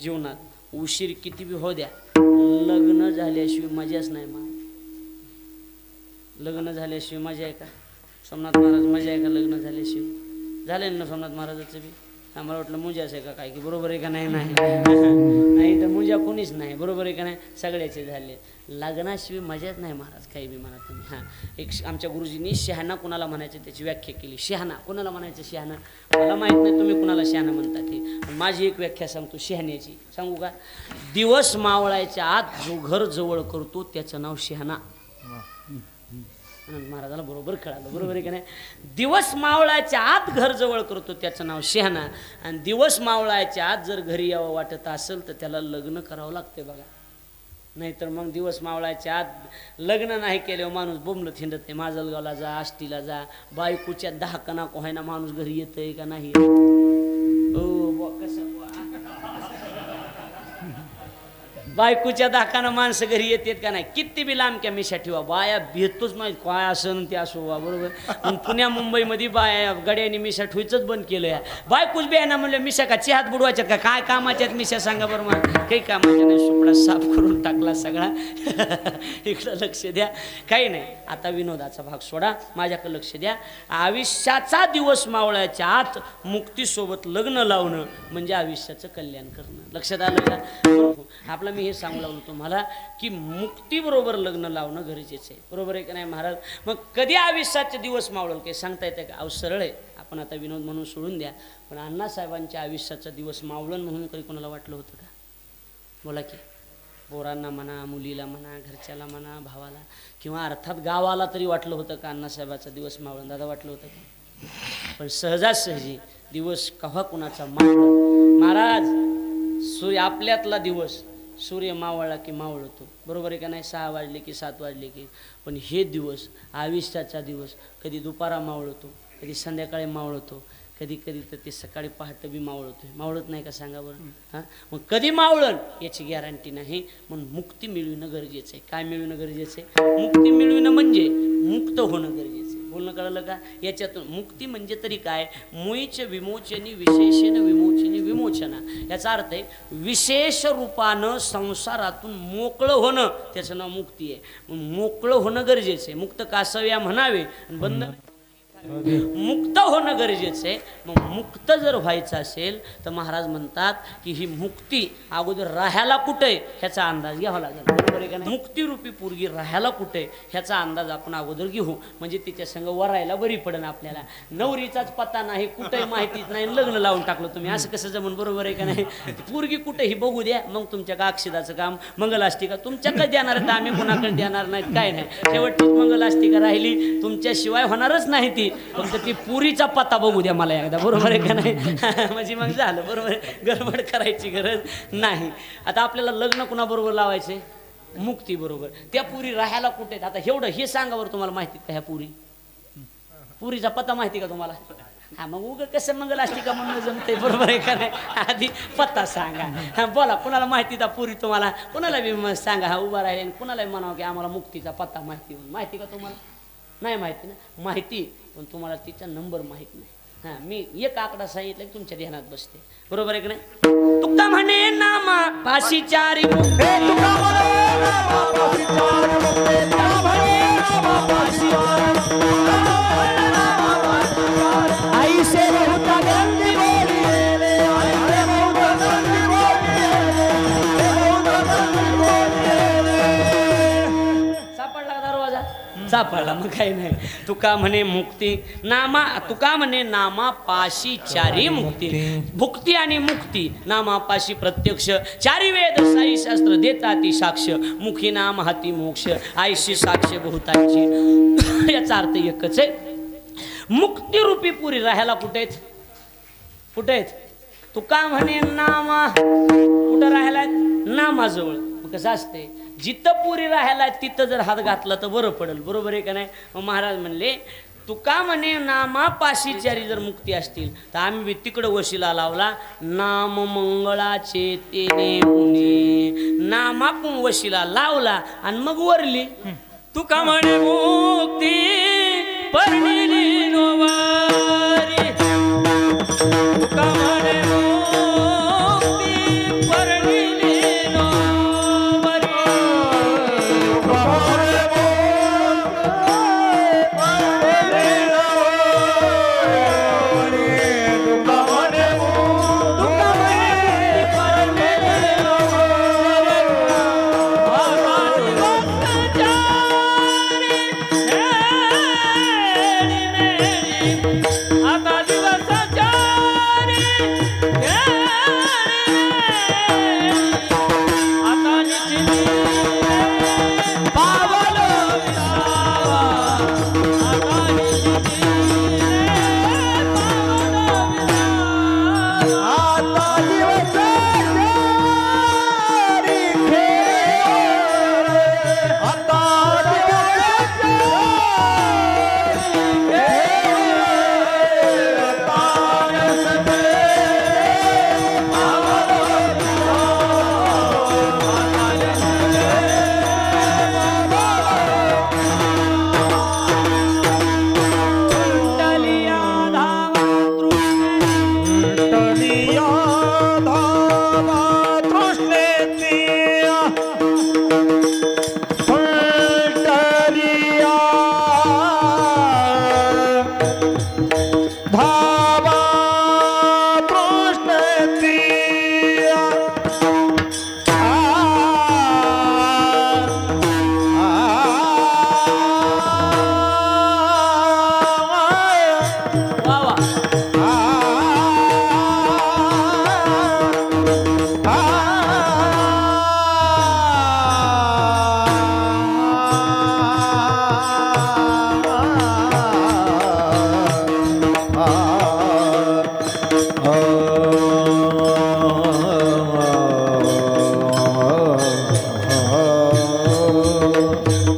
जीवनात. उशीर किती बी हो द्या. लग्न झाल्याशिवाय मजाच नाही मा. लग्न झाल्याशिवाय मजा आहे का? सोमनाथ महाराज मजा आहे का लग्न झाल्याशिवाय? झाले ना सोमनाथ महाराजाचं बी? आम्हाला वाटलं मुंजा असे का काय की बरोबर आहे का नाही नाही. नाही तर मुंजा कोणीच नाही बरोबर आहे का नाही सगळ्याचे झाले. लग्नाशिवाय मजाच नाही महाराज काही बी म्हणा तुम्ही. हां एक आमच्या गुरुजींनी शहाणा कुणाला म्हणायचं त्याची व्याख्या केली. शहाणा कुणाला म्हणायचं शहाणा? मला माहीत नाही तुम्ही कुणाला शहाणा म्हणता ते. माझी एक व्याख्या सांगतो शहाण्याची. सांगू का? दिवस मावळायच्या आत जो घर जवळ करतो त्याचं नाव शहाणा. अनंत महाराजाला बरोबर कळालं. बरोबर आहे का नाही? दिवस मावळाच्या आत घर जवळ करतो त्याचं नाव शहाणा आणि दिवस मावळाच्या आत जर घरी यावं वाटत असेल तर त्याला लग्न करावं लागते बघा. नाहीतर मग दिवस मावळाच्या आत लग्न नाही केल्यावर माणूस बोंबलं थिंडत नाही. माजलगावला जा आष्टीला जा. बायकोच्या दहा कणा कोहायना माणूस घरी येतंय का नाही? हो बायकोच्या दाखानं माणसं घरी येतात का नाही? किती बी लांबक्या मिशा ठेवा. बाया भेटतोच माहीत काय असं ते असो वा बरोबर? पुण्या मुंबईमध्ये बाया गड्याने मिशा ठेवायचंच बंद केलं या बायकोच बी आहे ना म्हणलं मिशा का चेहात बुडवायच्यात का? काय कामाच्यात मिशा? सांगा बरं मग काही कामाच्या नाही सुपडा साफ करून टाकला सगळा. इकडं लक्ष द्या. काही नाही. आता विनोदाचा भाग सोडा. माझ्याकडे लक्ष द्या. आयुष्याचा दिवस मावळ्याच्या आत मुक्तीसोबत लग्न लावणं म्हणजे आयुष्याचं कल्याण करणं. लक्षात आलं का? बरोबर. आपलं मी हे सांगू लागलो तुम्हाला की मुक्तीबरोबर लग्न लावणं गरजेचं आहे. बरोबर आहे का नाही महाराज? मग कधी आयुष्याचे दिवस मावळल काही सांगता येते का? अहो सरळ आहे. आपण आता विनोद म्हणून सोडून द्या. पण अण्णासाहेबांच्या आयुष्याचा दिवस मावळण म्हणून कधी कोणाला वाटलं होतं का? बोला की. पोरांना म्हणा मुलीला म्हणा घरच्याला म्हणा भावाला. किंवा अर्थात गावाला तरी वाटलं होतं का अण्णासाहेबाचा दिवस मावळण? दादा वाटलं होतं का? पण सहजासहजी दिवस कव्हा कुणाचा मावळ महाराज सूर्य आपल्यातला दिवस. सूर्य मावळला की मावळतो बरोबर आहे का नाही? सहा वाजले की सात वाजले की. पण हे दिवस आयुष्याचा दिवस कधी दुपारा मावळतो कधी संध्याकाळी मावळतो कधी कधी तर ते सकाळी पहाटे बी मावळतोय मावळत नाही का सांगा बरं? हां? मग कधी मावळण याची गॅरंटी नाही. म्हणून मुक्ती मिळविणं गरजेचं आहे. काय मिळविणं गरजेचं आहे? मुक्ती मिळविणं म्हणजे मुक्त होणं गरजेचं पूर्ण बोलणं कळलं का? याच्यातून मुक्ती म्हणजे तरी काय? मुळीच विमोचनी विशेषण विमोचनी विमोचना. याचा अर्थ आहे विशेष रूपानं संसारातून मोकळं होणं त्याचं नाव मुक्ती आहे. मोकळं होणं गरजेचं आहे. मुक्त कासव्या म्हणावे बंद मुक्त होणं गरजेचं आहे. मग मुक्त जर व्हायचं असेल तर महाराज म्हणतात की ही मुक्ती अगोदर राहायला कुठे ह्याचा अंदाज घ्यावा लागेल. बरोबर आहे का नाही? मुक्तिरूपी पोरगी राहायला कुठे ह्याचा अंदाज आपण अगोदर घेऊ. म्हणजे तिच्या संग वरायला बरी पडेल आपल्याला. नवरीचाच पत्ता नाही कुठेही माहितीच नाही लग्न लावून टाकलं तुम्ही. असं कसं जमून बरोबर आहे का नाही? पोरगी कुठे ही बघू द्या मग तुमच्या का अक्षदाचं काम मंगलाष्टिका तुमच्याकडे देणार तर आम्ही कुणाकडे देणार नाहीत काय नाही. शेवटचीच मंगलाष्टिका राहिली तुमच्याशिवाय होणारच नाही ती. फक्त ती पुरीचा पत्ता बघू द्या मला एकदा बरोबर आहे का नाही? म्हणजे मग झालं बरोबर आहे. गडबड करायची गरज नाही. आता आपल्याला लग्न कुणाबरोबर लावायचे मुक्ती बरोबर. त्या पुरी राहायला कुठे आहेत? आता एवढं हे सांगा बरं तुम्हाला माहिती का ह्या पुरी? पुरीचा पत्ता माहिती का तुम्हाला? हा मग उग कसं मंगल असते का म्हणून जमते बरोबर आहे का नाही? आधी पत्ता सांगा. हा बोला कुणाला माहिती का पुरी तुम्हाला? कुणाला बी सांगा हा उभा राहिले आणि कुणाला बी म्हणावं की आम्हाला मुक्तीचा पत्ता माहिती म्हणून. माहिती का तुम्हाला? नाही माहिती ना? माहिती पण तुम्हाला तिचा नंबर माहीत नाही. हा मी एक आकडा सांगितलं की तुमच्या ध्यानात बसते. बरोबर आहे का नाही? तुका म्हणे नामा पाशी चारी आई से बहुत सापडला मग काही नाही. तुका म्हणे मुक्ती नामा तुका म्हणे नामा पाशी चारी मुक्ती. भुक्ती आणि मुक्ती नामापाशी प्रत्यक्ष. चारी वेद साई शास्त्र देताती साक्ष. मुखी नाम हाती मोक्ष. आईशी साक्ष बहुतांची. याचा अर्थ एकच आहे. मुक्तिरूपी पुरी राहायला कुठे आहेत? कुठे आहेत? तुका म्हणे नामा. कुठं राहायला नामाजवळ. कसं असते जिथं पुरी राहायला तिथं जर हात घातला तर बरं पडेल. बरोबर आहे का नाही? मग महाराज म्हणले तुका म्हणे नामापाशीचारी जर मुक्ती असतील तर आम्ही बी तिकडं वशिला लावला. नाम मंगळाचे तेने मुने नामापून वशिला लावला आणि मग वरली. तुका म्हणे मुक्ती বাবা